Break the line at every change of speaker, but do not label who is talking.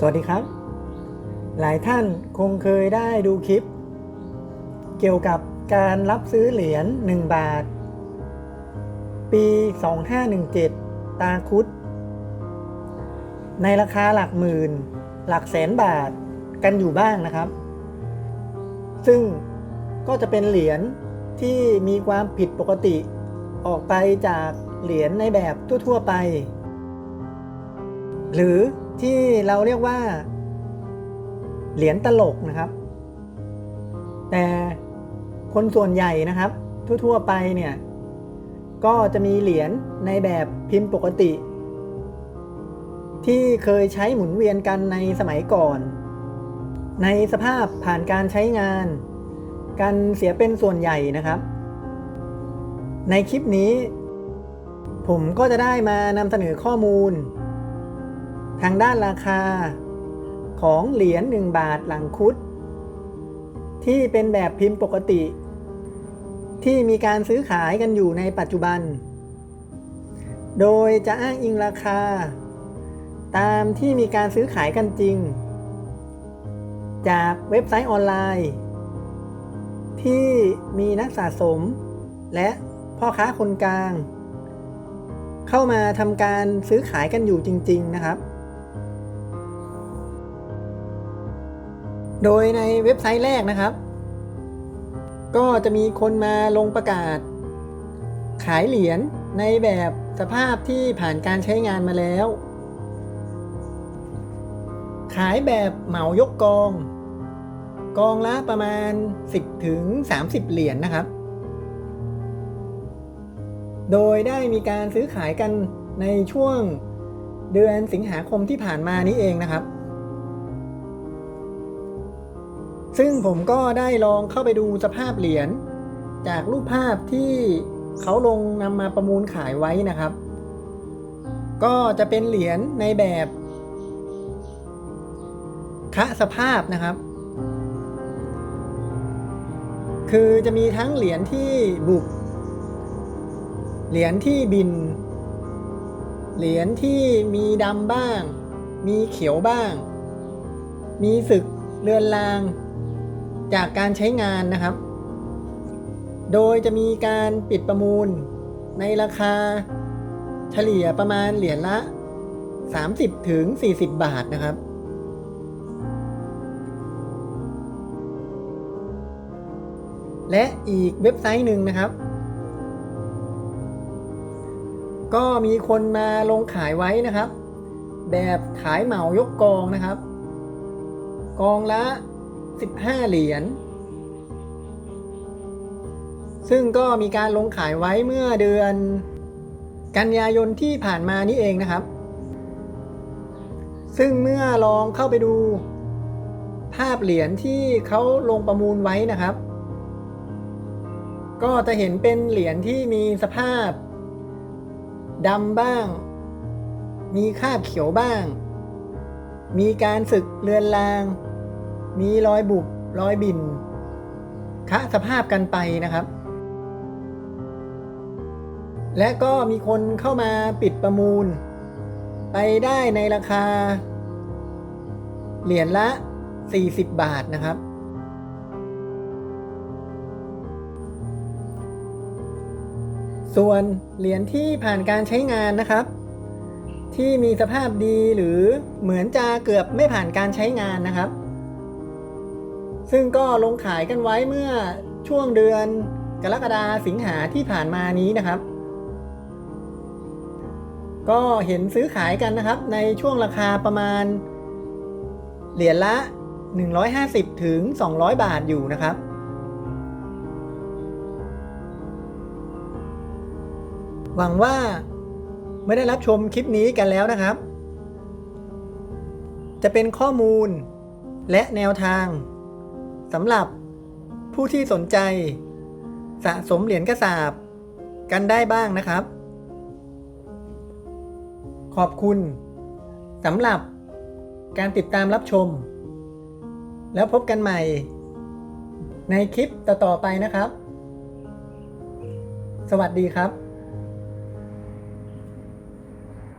สวัสดีครับ หลายท่านคงเคยได้ดูคลิป เกี่ยวกับการรับซื้อเหรียญ1บาท ปี 2517 ตาคุด ในราคาหลักหมื่น หลักแสนบาทกันอยู่บ้างนะครับ ซึ่งก็จะเป็นเหรียญที่มีความผิดปกติออกไปจากเหรียญในแบบทั่ว ๆ ไป หรือที่เราเรียกว่า เหรียญตลกนะครับ แต่คนส่วนใหญ่นะครับ ทั่วๆไปเนี่ย ก็จะมีเหรียญในแบบพิมพ์ปกติ ที่เคยใช้หมุนเวียนกันในสมัยก่อน ในสภาพผ่านการใช้งาน กันเสียเป็นส่วนใหญ่นะครับ ในคลิปนี้ ผมก็จะได้มานำเสนอข้อมูล ทางด้านราคาของเหรียญ1บาทหลังคุด ที่เป็นแบบพิมพ์ปกติ ที่มีการซื้อขายกันอยู่ในปัจจุบัน โดยจะอ้างอิงราคา ตามที่มีการซื้อขายกันจริง จากเว็บไซต์ออนไลน์ ที่มีนักสะสม และพ่อค้าคนกลาง เข้ามาทำการซื้อขายกันอยู่จริง ๆ นะครับ โดยในเว็บไซต์แรกนะครับ ก็จะมีคนมาลงประกาศ ขายเหรียญในแบบสภาพที่ผ่านการใช้งานมาแล้ว ขายแบบเหมายกกอง กองละประมาณ 10 ถึง 30 เหรียญนนะครับ โดยได้มีการซื้อขายกันในช่วงเดือนสิงหาคมที่ผ่านมานี้เองนะครับ ซึ่งผมก็ได้ลองเข้าไปดูสภาพเหรียญจากรูปภาพที่เขาลงนำมาประมูลขายไว้นะครับ ก็จะเป็นเหรียญในแบบคะสภาพนะครับ คือจะมีทั้งเหรียญที่บุก เหรียญที่บิน เหรียญที่มีดำบ้าง มีเขียวบ้าง มีสึกเลือนลาง จากการใช้งานนะครับ โดยจะมีการปิดประมูลในราคาเฉลี่ยประมาณเหรียญละ 30 ถึง 40 บาทนะครับ และอีกเว็บไซต์หนึ่งนะครับ ก็มีคนมาลงขายไว้นะครับ แบบขายเหมายกกองนะครับ กองละ 15 เหรียญ ซึ่งก็มีการลงขายไว้เมื่อเดือน กันยายนที่ผ่านมานี่เองนะครับ ซึ่งเมื่อลองเข้าไปดูภาพเหรียญที่เขาลงประมูลไว้นะครับ ก็จะเห็นเป็นเหรียญที่มีสภาพดำบ้าง มีคราบเขียวบ้าง มีการสึกเลือนลาง มีรอยบุบรอยบินคะสภาพกันไปนะครับ และก็มีคนเข้ามาปิดประมูล ไปได้ในราคา เหรียญละ 40 บาทนะครับ ส่วนเหรียญที่ผ่านการใช้งานนะครับ ที่มีสภาพดีหรือเหมือนจะเกือบไม่ผ่านการใช้งานนะครับ ซึ่งก็ลงขายกันไว้เมื่อช่วงเดือนกรกฎาสิงหาที่ผ่านมานี้นะครับ ก็เห็นซื้อขายกันนะครับ ในช่วงราคาประมาณ เหรียญละ 150 ถึง 200 บาทอยู่นะครับ หวังว่าไม่ได้รับชมคลิปนี้กันแล้วนะครับ จะเป็นข้อมูลและแนวทาง สำหรับผู้ที่สนใจ สะสมเหรียญกระสาบกันได้บ้างนะครับ ขอบคุณสำหรับการติดตามรับชม แล้วพบกันใหม่ ในคลิปต่อๆไปนะครับ สวัสดีครับ